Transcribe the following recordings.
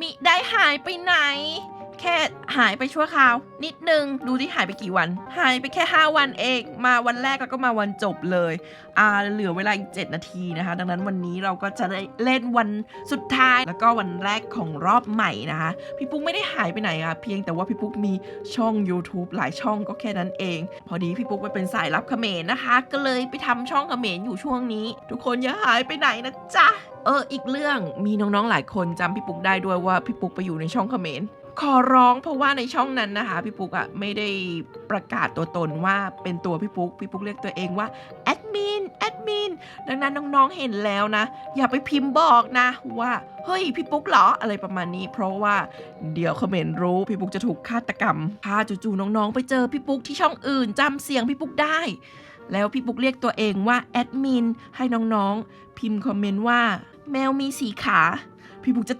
มิได้หายไปไหน แค่หายไปชั่วคราว นิดนึงดูที่หายไปกี่วัน หายไปแค่ 5 วันเอง มาวันแรกแล้วก็มาวันจบเลยอ่าเหลือเวลาอีก 7 นาทีนะคะ ดังนั้นวันนี้เราก็จะได้เล่นวันสุดท้ายแล้วก็วันแรกของรอบใหม่นะคะพี่ปุ๊กไม่ได้หายไปไหนอะเพียงแต่ว่าพี่ปุ๊กมีช่อง YouTube หลายช่องก็แค่นั้นเอง พอดีพี่ปุ๊กไปเป็นสายรับเขมรนะคะ ก็เลยไปทำช่องเขมรอยู่ช่วงนี้ ทุกคนอย่าหายไปไหนนะจ๊ะ เออ อีกเรื่องมีน้องๆหลายคนจำพี่ปุ๊กได้ด้วยว่าพี่ปุ๊กไปอยู่ในช่องคอมเขมรขอร้องเพราะว่าในช่องนั้นนะคะพี่ปุ๊กอะไม่ได้ประกาศตัวตนว่าเป็นตัวพี่ปุ๊กพี่ปุ๊กเรียกตัวเองว่าแอดมินแอดมินดังนั้นน้องๆเห็นแล้วนะ อย่าไปพิมพ์บอกนะว่าเฮ้ยพี่ปุ๊กเหรออะไรประมาณนี้ เพราะว่าเดี๋ยวคอมเขมรรู้พี่ปุ๊กจะถูกฆาตกรรมพาจู่ๆน้องๆ ไปเจอพี่ปุ๊กที่ช่องอื่นจำเสียงพี่ปุ๊กได้ แล้วพี่ปุ๊กเรียกตัวเองว่าแอดมินให้น้องๆพิมพ์คอมเมนต์ว่า แมวมีสีขา พี่ปุ๊กจะ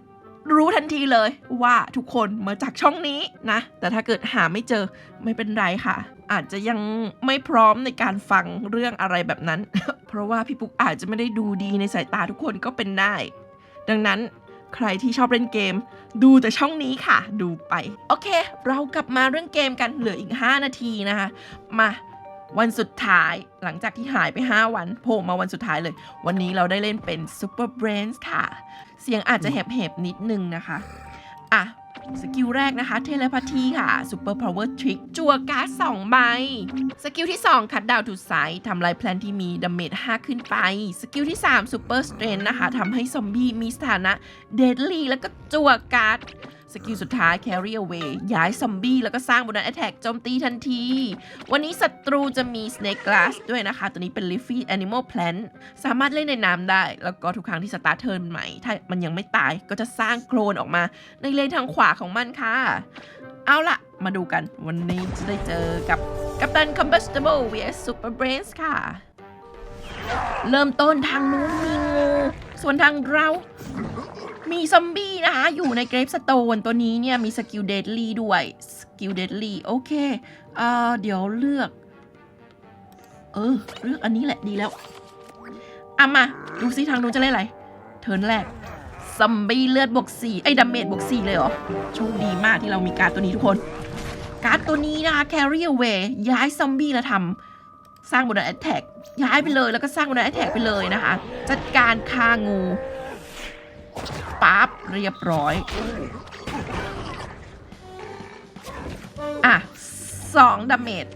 รู้ทันทีเลยว่าทุกคนมาจากช่องนี้นะ แต่ถ้าเกิดหาไม่เจอไม่เป็นไรค่ะ อาจจะยังไม่พร้อมในการฟังเรื่องอะไรแบบนั้น เพราะว่าพี่ปุ๊กอาจจะไม่ได้ดูดีในสายตาทุกคนก็เป็นได้ ดังนั้นใครที่ชอบเล่นเกม ดูแต่ช่องนี้ค่ะ ดูไป โอเค เรากลับมาเรื่องเกมกันเหลืออีก 5 นาทีนะคะ มา วันสุดท้ายหลังจากที่หายไป 5 วันโผล่มาวันสุดท้ายเลย วันนี้เราได้เล่นเป็น Super Brains ค่ะ เสียงอาจจะแหบๆนิดนึงนะคะ อะ สกิลแรกนะคะเทเลพาธีค่ะ Super Power Trick จั่วการ์ด2ใบ สกิลที่ 2 คัดดาวทูไซด์ทำลายแพลนที่มีดาเมจ5ขึ้นไป สกิลที่ 3 Super Strength นะคะทำให้ซอมบี้มีสถานะ Deadly แล้วก็จั่วการ์ด สกิลสุดท้าย Carry Away ย้ายซอมบี้แล้วก็สร้างบนนั้น Attack โจมตีทันที วันนี้ศัตรูจะมี Snake Glass ด้วยนะคะ ตัวนี้เป็น Leafy Animal Plant สามารถเล่นในน้ำได้ แล้วก็ทุกครั้งที่สตาร์เทิร์นใหม่ ถ้ามันยังไม่ตายก็จะสร้างโคลนออกมา ในเลนทางขวาของมันค่ะ เอาล่ะมาดูกัน วันนี้จะได้เจอกับกัปตัน Combustible vs Super Brains ค่ะ เริ่มต้นทางนู้นมีงูส่วนทางเรา มีซอมบี้นะคะ อยู่ในเกรฟสโตนตัวนี้เนี่ย มีสกิลเดดลี่ด้วย สกิลเดดลี่โอเคเอ่อเดี๋ยวเลือก เออ เลือกอันนี้แหละดีแล้วเอามา ดูซิทางนู้นจะเล่นอะไร เทิร์นแรกซอมบี้เลือดบวกสี่ไอ้ดัมเมจบวกสี่เลยเหรอ โชคดีมากที่เรามีการ์ดตัวนี้ทุกคน การ์ดตัวนี้นะคะ carry away ย้ายซอมบี้แล้วทำสร้างบนแอตแทกย้ายไปเลยแล้วก็สร้างบนแอตแทกไปเลยนะคะ จัดการฆ่างู ปั๊บเรียบร้อย อะสองดาเมจ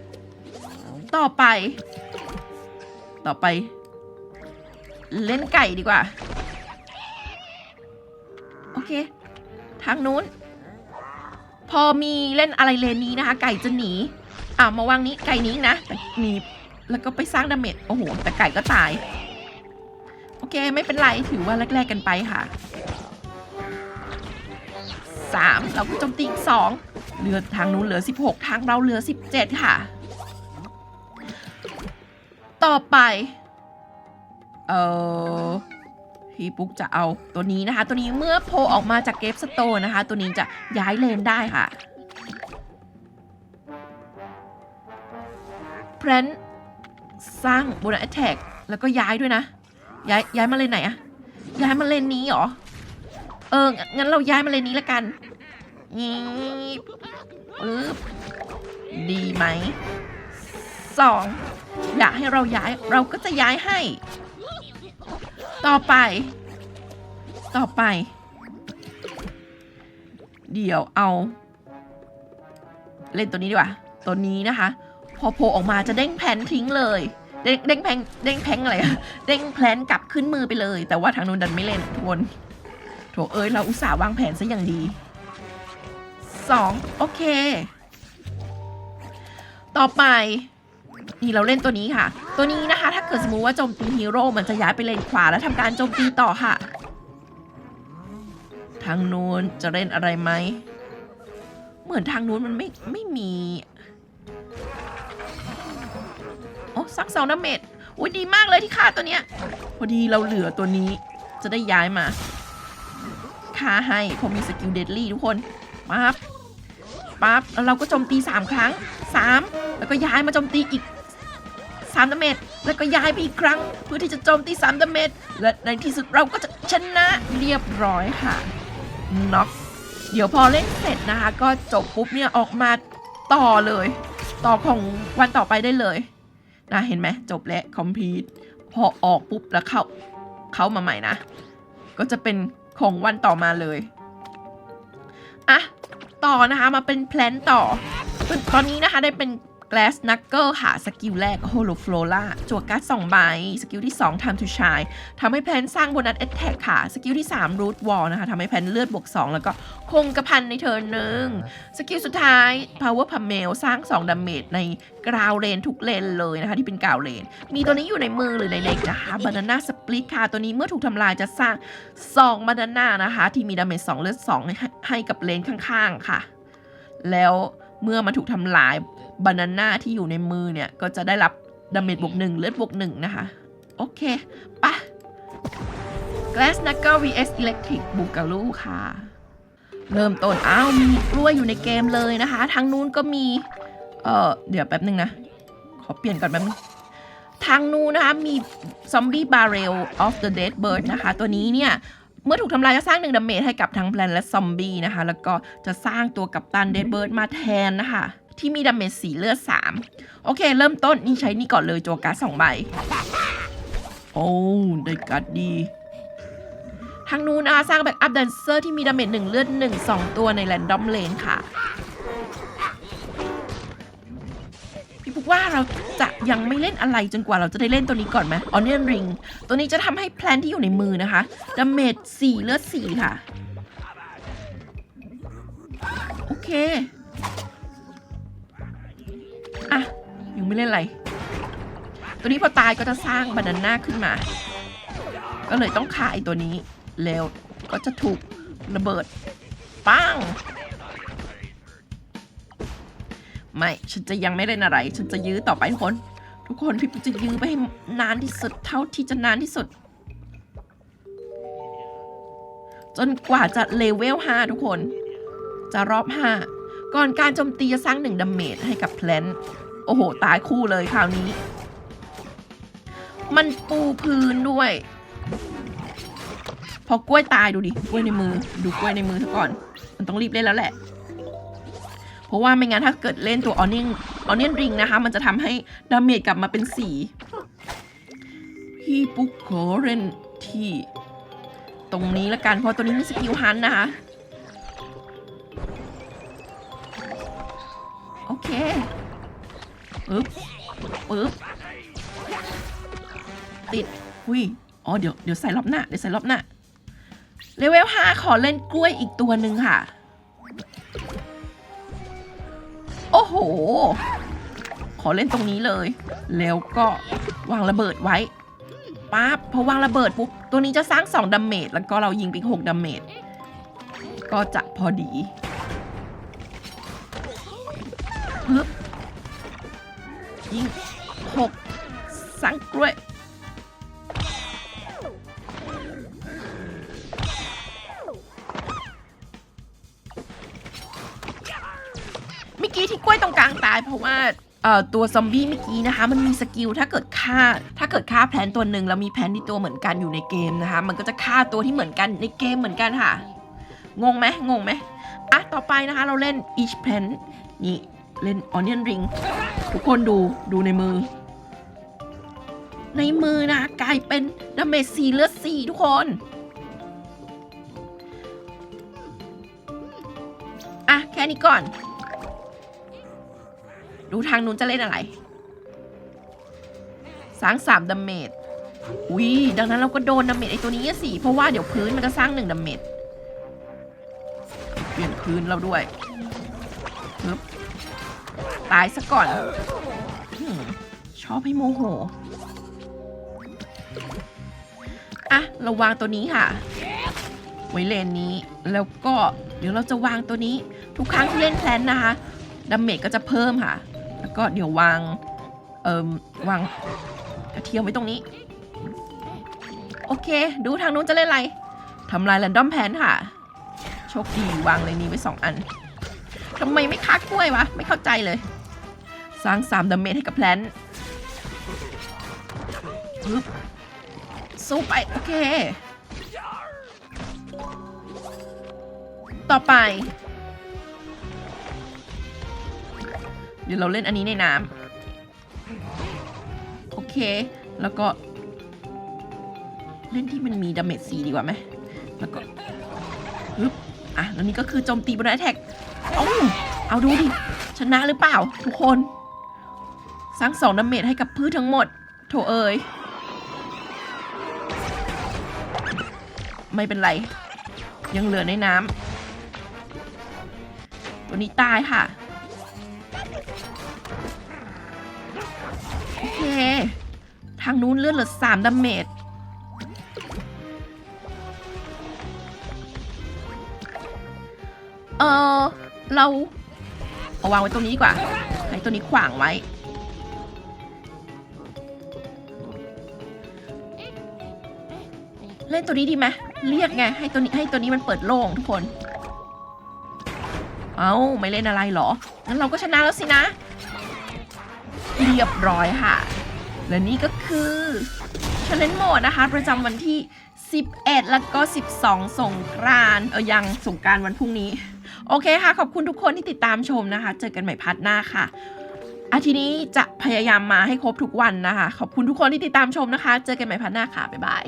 ต่อไป ต่อไป เล่นไก่ดีกว่า โอเค ทางนู้น พอมีเล่นอะไรเลนนี้นะคะ ไก่จะหนี อ่ามาวางนี้ไก่นี้นะแต่หนีแล้วก็ไปสร้างดาเมจโอ้โห แต่ไก่ก็ตาย โอเค ไม่เป็นไร ถือว่าแลกๆกันไปค่ะ สามเราก็โจมตีอีกสองเหลือทางนู้นเหลือ 16 ทางเราเหลือ 17 ค่ะ ต่อไป เออพี่ปุ๊กจะเอาตัวนี้นะคะ ตัวนี้เมื่อโผล่ออกมาจากเกฟสโตนนะคะ ตัวนี้จะย้ายเลนได้ค่ะเพรนสร้างบนแอตแทกแล้วก็ย้ายด้วยนะ ย้ายย้ายมาเลนไหนอะย้ายมาเลนนี้เหรอ เออ งั้นเราย้ายมาเลนนี้ละกันนี่ปึ๊บดีไหมสองอยากให้เราย้ายเราก็จะย้ายให้ ต่อไป ต่อไป เดี๋ยวเอา เล่นตัวนี้ดีกว่า ตัวนี้นะคะ พอโผล่ออกมาจะเด้งแผนทิ้งเลย เด้งเด้งแพงเด้งแพงอะไรเด้งแพลนกลับขึ้นมือไปเลย แต่ว่าทางนู้นดันไม่เล่นทุกคน โถเอ้ยเราอุตส่าห์วางแผนซะอย่างดีสองโอเค ต่อไปนี่เราเล่นตัวนี้ค่ะ ตัวนี้นะคะ ถ้าเกิดสมมติว่าโจมตีฮีโร่มันจะย้ายไปเลนขวาแล้วทำการโจมตีต่อค่ะ ทางนู้นจะเล่นอะไรไหม เหมือนทางนู้นมันไม่ไม่มีโอ้สักสองดาเมจอุ้ยดีมากเลยที่ฆ่าตัวเนี้ยพอดีเราเหลือตัวนี้จะได้ย้ายมา ฆ่าให้พอมีสกิลเดดลี่ทุกคนปั๊บปั๊บแล้วเราก็โจมตี 3 ครั้ง 3 แล้วก็ย้ายมาโจมตีอีก3ดาเมจแล้วก็ย้ายไปอีกครั้ง เพื่อที่จะโจมตี3ดาเมจและในที่สุดเราก็จะชนะเรียบร้อยค่ะน็อกเดี๋ยวพอเล่นเสร็จนะคะ ก็จบปุ๊บเนี่ยออกมาต่อเลย ต่อของวันต่อไปได้เลยนะเห็นไหมจบแล้วคอมพลีทพอออกปุ๊บแล้วเข้าเข้ามาใหม่นะ ก็จะเป็น ของวันต่อมาเลยอะต่อนะคะมาเป็นแพลนต่อตอนนี้นะคะได้เป็น Glass Knuckle ค่ะ สกิลแรก Holoflora จั่วการ์ด2ใบ สกิลที่ 2 Time to Shine ทำให้แพนสร้างโบนัส Attack ค่ะ สกิลที่ 3 Root Wall นะคะทำให้แพนเลือดบวก 2 แล้วก็คงกระพันในเทิร์นหนึ่ง สกิลสุดท้าย Power Pummel สร้าง 2ดาเมจในกราวเลนทุกเลนเลยนะคะ ที่เป็นกราวเลน มีตัวนี้อยู่ในมือหรือในเด็กนะคะ Banana Split ค่ะ ตัวนี้เมื่อถูกทำลายจะสร้าง2 Banana นะคะ ที่มีดาเมจ2เลือด2ให้ให้กับเลนข้างๆค่ะ แล้วเมื่อมันถูกทำลาย บานาน่าที่อยู่ในมือเนี่ย ก็จะได้รับดาเมจบวกหนึ่งเลือดบวกหนึ่งนะคะ โอเคปะ Glass Knuckle vs Electric b o o g a l o ค่ะ เริ่มต้นอ้าวมีกล้วยอยู่ในเกมเลยนะคะ ทางนู้นก็มี เอ่อ เดี๋ยวแป๊บหนึ่งนะ ขอเปลี่ยนก่อนแป๊บนึงทางนู้นนะคะมี Zombie Barrel of the Dead Bird นะคะ ตัวนี้เนี่ย เมื่อถูกทำลายจะสร้างหนึ่งดาเมจให้กับทั้งแพลนและซอมบี้นะคะ แล้วก็จะสร้างตัวกับตันเดดเบิร์ดมาแทนนะคะ ที่มีดาเมจสีเลือด3 โอเค เริ่มต้นนี่ใช้นี่ก่อนเลยโจการ์ดสองใบ โอ้ได้การ์ดดีทางนู้นนะคะสร้างแบ็กอัพแดนเซอร์ที่มีดาเมจหนึ่งเลือดหนึ่งสองตัวในแรนดอมเลนค่ะ พี่ปุ๊กว่าเราจะยังไม่เล่นอะไรจนกว่าเราจะได้เล่นตัวนี้ก่อนไหมออนเนียนริงตัวนี้จะทำให้แพลนที่อยู่ในมือนะคะดาเมจสี่เลือดสี่ค่ะ โอเค อะยังไม่เล่นอะไร ตัวนี้พอตายก็จะสร้างบานาน่าขึ้นมา ก็เลยต้องฆ่าไอตัวนี้ แล้วก็จะถูกระเบิดปังไม่ ฉันจะยังไม่เล่นอะไร ฉันจะยื้อต่อไปทุกคน ทุกคนพี่ปุ๊จะยื้อไปให้นานที่สุด เท่าที่จะนานที่สุด จนกว่าจะเลเวล 5 ทุกคน จะรอบ 5 ก่อนการโจมตีจะสร้างหนึ่งดาเมจให้กับแพลนโอ้โห ตายคู่เลยคราวนี้ มันปูพื้นด้วย พอกล้วยตายดูดิกล้วยในมือ ดูกล้วยในมือซะก่อน มันต้องรีบเล่นแล้วแหละ เพราะว่าไม่งั้นถ้าเกิดเล่นตัวออนเนียนออนเนียนริงนะคะ มันจะทำให้ดาเมจกลับมาเป็นสีพี่ปุ๊กขอเล่นที่ ตรงนี้ละกันเพราะตัวนี้มีสกิลฮันนะคะ โอเคปึ๊บปึ๊บติดหุยอ๋อเดี๋ยวเดี๋ยวใส่รอบหน้าเดี๋ยวใส่รอบหน้าเลเวล5ขอเล่นกล้วยอีกตัวหนึ่งค่ะ โอ้โห ขอเล่นตรงนี้เลย แล้วก็วางระเบิดไว้ปั๊บพอวางระเบิดปุ๊บ ตัวนี้จะสร้าง2ดาเมจแล้วก็เรายิงไปอีก6ดาเมจก็จะพอดี ยิงหกสังกล้วยเมื่อกี้ที่กล้วยตรงกลางตายเพราะว่าเอ่อตัวซอมบี้เมื่อกี้นะคะ มันมีสกิลถ้าเกิดฆ่าถ้าเกิดฆ่าแพลนตัวหนึ่งแล้วมีแพลนที่ตัวเหมือนกันอยู่ในเกมนะคะ มันก็จะฆ่าตัวที่เหมือนกันในเกมเหมือนกันค่ะ งงไหมงงไหมอะต่อไปนะคะ เราเล่น each plan นี่ เล่น onion ring ทุกคนดูดูในมือ ในมือนะกลายเป็นดาเมจสีเลือดสีทุกคน อะ แค่นี้ก่อน ดูทางนู้นจะเล่นอะไร สร้างสามดาเมจอุ้ยดังนั้นเราก็โดนดาเมจไอตัวนี้สิเพราะว่าเดี๋ยวพื้นมันจะสร้างหนึ่งดาเมจเปลี่ยนพื้นเราด้วยปึ๊บ ตายซะก่อน ชอบให้โมโห อะ เราวางตัวนี้ค่ะ ไว้เลนนี้ แล้วก็เดี๋ยวเราจะวางตัวนี้ ทุกครั้งที่เล่นแพลนนะคะดาเมจก็จะเพิ่มค่ะ แล้วก็เดี๋ยววาง เอ่มวางกระเทียมไว้ตรงนี้ โอเค ดูทางนู้นจะเล่นอะไร ทำลายแรนดอมแพนค่ะ โชคดีวางเลยนี้ไว้สองอันทำไมไม่คักกล้วยวะ ไม่เข้าใจเลย สร้างสามดาเมจให้กับแพลนสู้ไป โอเค ต่อไป เดี๋ยวเราเล่นอันนี้ในน้ำโอเค แล้วก็ เล่นที่มันมีดาเมจสีดีกว่าไหม แล้วก็ฮึบอะ แล้วนี่ก็คือโจมตีบนแอทแทกเอาเอาดูดิ ชนะหรือเปล่า ทุกคน สร้างสองดาเมจให้กับพืชทั้งหมด โถเอ้ยไม่เป็นไร ยังเหลือในน้ำตัวนี้ตายค่ะ โอเค ทางนู้นเลือดเหลือสามดาเมจเออเราเอาวางไว้ตรงนี้ดีกว่า ให้ตัวนี้ขวางไว้ เล่นตัวนี้ดีไหมเรียกไงให้ตัวนี้ให้ตัวนี้มันเปิดโล่งทุกคน เอาไม่เล่นอะไรเหรอ งั้นเราก็ชนะแล้วสินะ เรียบร้อยค่ะ และนี่ก็คือช l เลนโหมดนะคะ ประจำวันที่ 11 แล้วก็ 12 สงกรานเออยังสงกรานวันพรุ่งนี้ โอเคค่ะ ขอบคุณทุกคนที่ติดตามชมนะคะ เจอกันใหม่พัดหน้าค่ะอาทีนี้จะพยายามมาให้ครบทุกวันนะคะ ขอบคุณทุกคนที่ติดตามชมนะคะ เจอกันใหม่พัดหน้าค่ะ บ๊ายบาย